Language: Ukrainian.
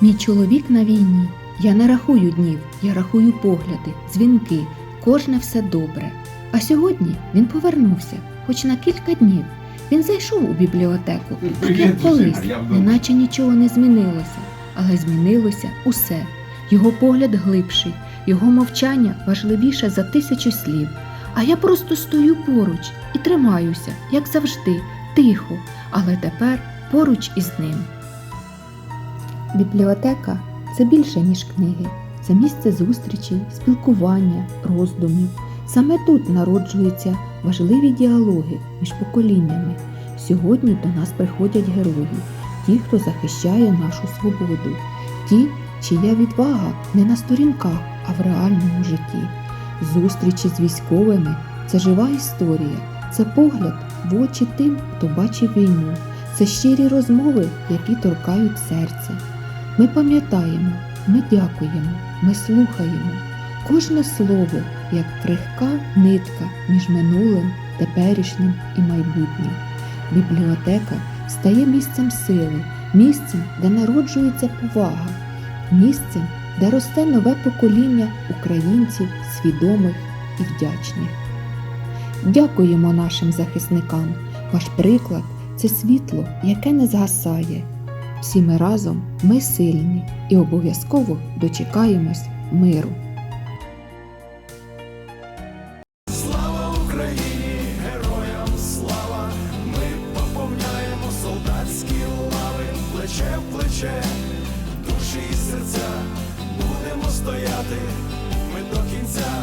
Мій чоловік на війні. Я не рахую днів, я рахую погляди, дзвінки, кожне все добре. А сьогодні він повернувся, хоч на кілька днів. Він зайшов у бібліотеку, так як колись, неначе нічого не змінилося, але змінилося усе. Його погляд глибший, його мовчання важливіше за тисячу слів. А я просто стою поруч і тримаюся, як завжди, тихо, але тепер поруч із ним. Бібліотека це більше, ніж книги. Це місце зустрічей, спілкування, роздумів. Саме тут народжуються важливі діалоги між поколіннями. Сьогодні до нас приходять герої, ті, хто захищає нашу свободу, ті, чия відвага не на сторінках, а в реальному житті. Зустрічі з військовими це жива історія, це погляд в очі тим, хто бачив війну, це щирі розмови, які торкають серце. Ми пам'ятаємо, ми дякуємо, ми слухаємо. Кожне слово як крихка нитка між минулим, теперішнім і майбутнім. Бібліотека стає місцем сили, місцем, де народжується повага, місцем, де росте нове покоління українців свідомих і вдячних. Дякуємо нашим захисникам. Ваш приклад це світло, яке не згасає. Всі ми разом ми сильні і обов'язково дочекаємось миру. Слава Україні, героям слава! Ми поповняємо солдатські лави, плече в плече, душі і серця, будемо стояти ми до кінця.